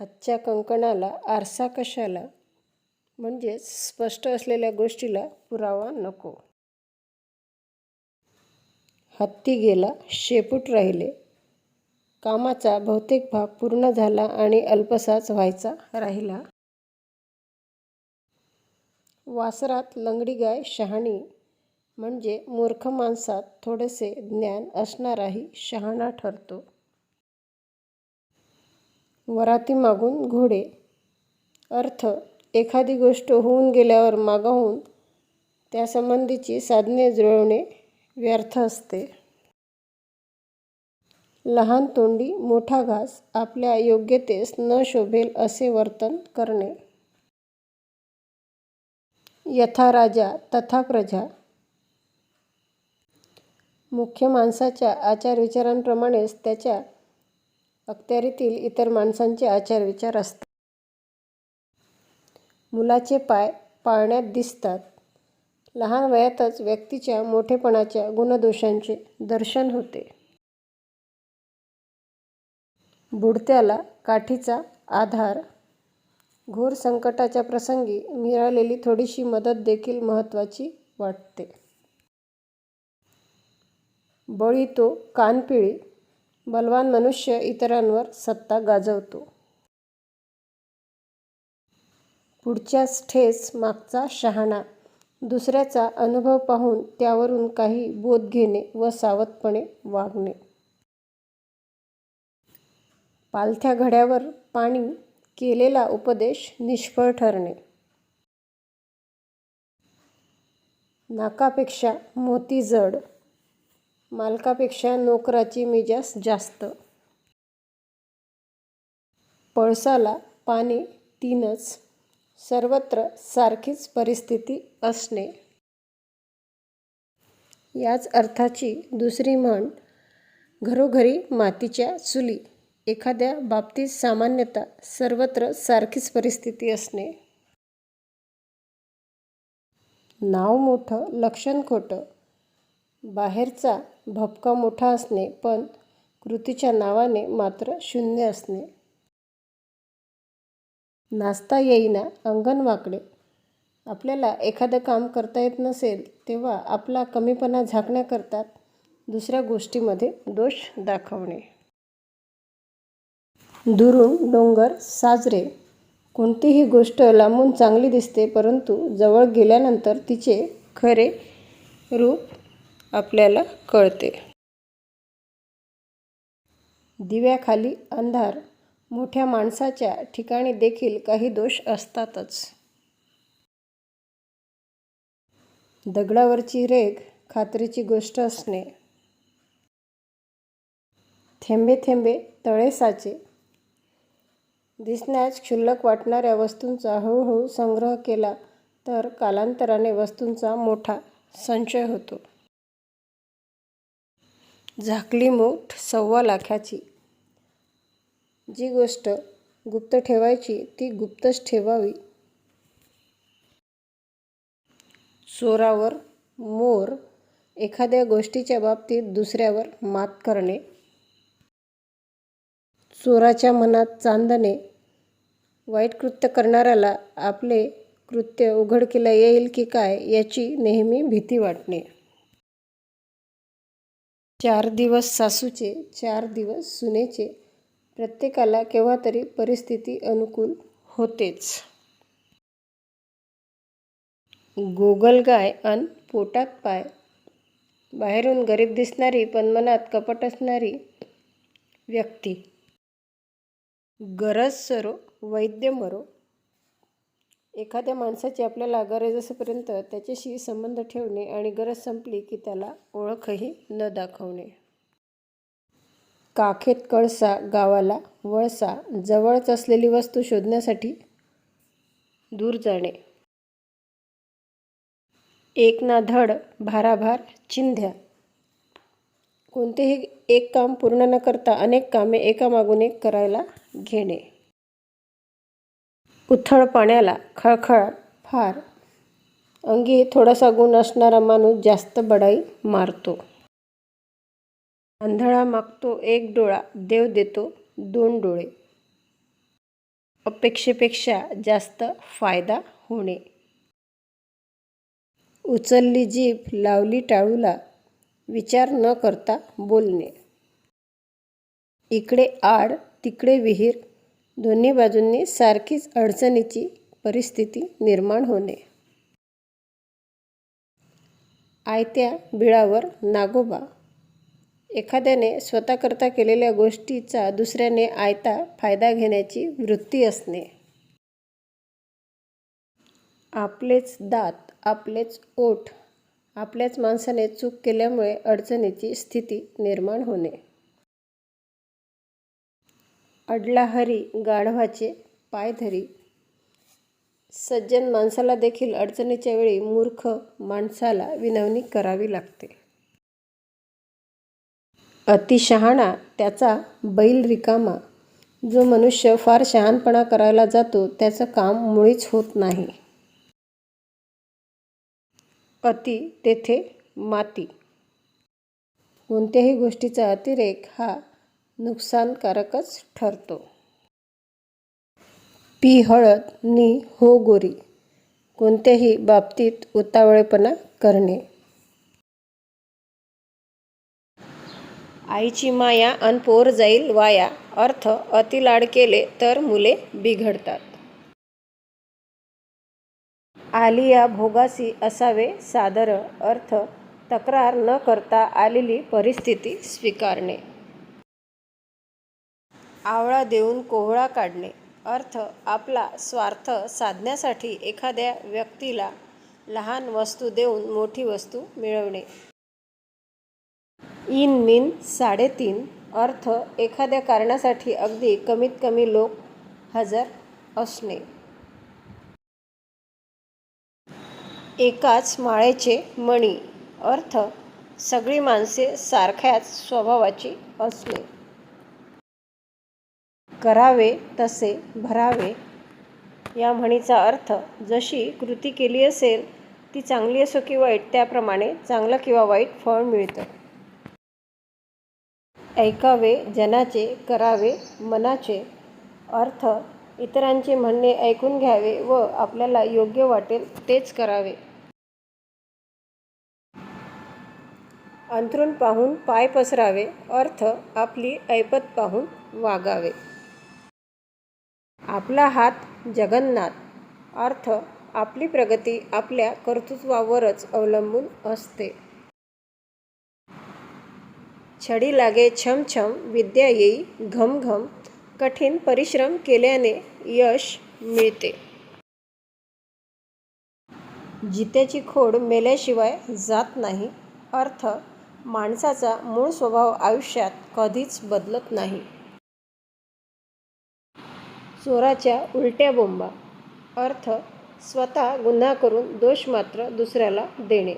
हातच्या कंकणाला आरसा कशाला? म्हणजेच स्पष्ट असलेल्या गोष्टीला पुरावा नको. हत्ती गेला शेपूट राहिले. कामाचा बहुतेक भाग पूर्ण झाला आणि अल्पसाच व्हायचा राहिला. वासरात लंगडी गाय शहाणी म्हणजे मूर्ख माणसात थोडेसे ज्ञान असणाराही शहाणा ठरतो. वरातीमागून घोडे. अर्थ एखादी गोष्ट होऊन गेल्यावर मागाहून त्यासंबंधीची साधने जुळवणे व्यर्थ असते. लहान तोंडी मोठा घास आपल्या योग्यतेस न शोभेल असे वर्तन करणे. यथा राजा तथा प्रजा. मुख्य माणसाच्या आचारविचारांप्रमाणेच त्याच्या अखत्यारीतील इतर माणसांचे आचारविचार असतात. मुलाचे पाय पाळण्यात दिसतात. लहान वयातच व्यक्तीच्या मोठेपणाच्या गुणदोषांचे दर्शन होते. बुडत्याला काठीचा आधार. घोर संकटाच्या प्रसंगी मिळालेली थोडीशी मदत देखील महत्त्वाची वाटते. बळी तो कानपिळी बलवान मनुष्य इतरांवर सत्ता गाजवतो. पुढच्याच ठेस मागचा शहाणा. दुसऱ्याचा अनुभव पाहून त्यावरून काही बोध घेणे व सावधपणे वागणे. पालथ्या घड्यावर पाणी केलेला उपदेश निष्फळ ठरणे. नाकापेक्षा मोती जड. मालकापेक्षा नोकराची मिजास जास्त. पळसाला पाने तीनच सर्वत्र सारखीच परिस्थिती असणे. याच अर्थाची दुसरी म्हण घरोघरी मातीच्या चुली. एखाद्या बाबतीत सामान्यतः सर्वत्र सारखीच परिस्थिती असणे. नाव मोठं लक्षण खोटं बाहेरचा भपका मोठा असणे पण कृतीच्या नावाने मात्र शून्य असणे. नाचता येईना अंगण वाकडे. आपल्याला एखादं काम करता येत नसेल तेव्हा आपला कमीपणा झाकण्याकरता दुसऱ्या गोष्टीमध्ये दोष दाखवणे. दुरून डोंगर साजरे. कोणतीही गोष्ट लांबून चांगली दिसते परंतु जवळ गेल्यानंतर तिचे खरे रूप आपल्याला कळते. दिव्याखाली अंधार. मोठ्या माणसाच्या ठिकाणी देखील काही दोष असतातच. दगडावरची रेघ खात्रीची गोष्ट असणे. थेंबे थेंबे तळे साचे. दिसण्यास क्षुल्लक वाटणाऱ्या वस्तूंचा हळूहळू संग्रह केला तर कालांतराने वस्तूंचा मोठा संचय होतो. झाकली मूठ सव्वा लाखाची. जी गोष्ट गुप्त ठेवायची ती गुप्तच ठेवावी. चोरावर मोर एखाद्या गोष्टीच्या बाबतीत दुसऱ्यावर मात करणे. चोराच्या मनात चांदणे. वाईट कृत्य करणाऱ्याला आपले कृत्य उघडकीला येईल की काय याची नेहमी भीती वाटणे. चार दिवस सासूचे चार दिवस सुनेचे प्रत्येकाला केव्हा तरी परिस्थिती अनुकूल होतेच. गोगलगाय अन पोटात पाय. बाहेरून गरीब दिसणारी पण मनात कपट असणारी व्यक्ती. गरज सरो वैद्य मरो एखाद्या माणसाची आपल्याला गरज असेपर्यंत त्याच्याशी संबंध ठेवणे आणि गरज संपली की त्याला ओळखही न दाखवणे. काखेत कळसा गावाला वळसा जवळच असलेली वस्तू शोधण्यासाठी दूर जाणे. एक ना धड भाराभार चिंध्या. कोणतेही एक काम पूर्ण न करता अनेक कामे एकामागून एक करायला घेणे. उथळ पाण्याला खळखळ फार. अंगी थोडासा गुण असणारा माणूस जास्त बडाई मारतो. आंधळा मागतो एक डोळा देव देतो दोन डोळे. अपेक्षेपेक्षा जास्त फायदा होणे. उचलली जीभ लावली टाळूला विचार न करता बोलणे. इकडे आड तिकडे विहीर दोन्ही बाजूंनी सारखीच अडचणीची परिस्थिती निर्माण होणे. आयत्या बिळावर नागोबा. एखाद्याने स्वतःकरता केलेल्या गोष्टीचा दुसऱ्याने आयता फायदा घेण्याची वृत्ती असणे. आपलेच दात आपलेच ओठ आपल्याच माणसाने चूक केल्यामुळे अडचणीची स्थिती निर्माण होणे. अडला हरी गाढवाचे पाय धरी. सज्जन माणसाला देखील अडचणीच्या वेळी मूर्ख माणसाला विनवणी करावी लागते. अतिशहाणा त्याचा बैल रिकामा. जो मनुष्य फार शहाणपणा करायला जातो त्याचं काम मुळीच होत नाही. अति तेथे माती. कोणत्याही गोष्टीचा अतिरेक हा नुकसानकारकच ठरतो. पी. हळद नी हो गोरी कोणत्याही बाबतीत उतावळेपणा करणे. आईची माया अन पोर जाईल वाया अर्थ अतिलाड केले तर मुले बिघडतात. आलिया भोगासी असावे सादर अर्थ तक्रार न करता आलेली परिस्थिती स्वीकारणे. आवळा देऊन कोहळा काढणे. अर्थ आपला स्वार्थ साधण्यासाठी एखाद्या व्यक्तीला लहान वस्तू देऊन मोठी वस्तू मिळवणे. इन मिन साडेतीन. अर्थ एखाद्या कारणासाठी अगदी कमीत कमी लोक हजर असणे. एकाच माळेचे मणी. अर्थ सगळी माणसे सारख्याच स्वभावाची असणे. करावे तसे भरावे. या म्हणीचा अर्थ जशी कृती केली असेल ती चांगली असो की वाईट त्याप्रमाणे चांगलं किंवा वाईट फळ मिळतं. ऐकावे जनाचे करावे मनाचे. अर्थ इतरांचे म्हणणे ऐकून घ्यावे व आपल्याला योग्य वाटेल तेच करावे. अंथरूण पाहून पाय पसरावे. अर्थ आपली ऐपत पाहून वागावे. आपला हात जगन्नाथ. अर्थ आपली प्रगती आपल्या कर्तृत्वावरच अवलंबून असते. छडी लागे छमछम विद्या येई घमघम कठीण परिश्रम केल्याने यश मिळते. जित्याची खोड मेल्याशिवाय जात नाही. अर्थ माणसाचा मूळ स्वभाव आयुष्यात कधीच बदलत नाही. चोराच्या उलट्या बोंबा. अर्थ स्वतः गुन्हा करून दोष मात्र दुसऱ्याला देणे.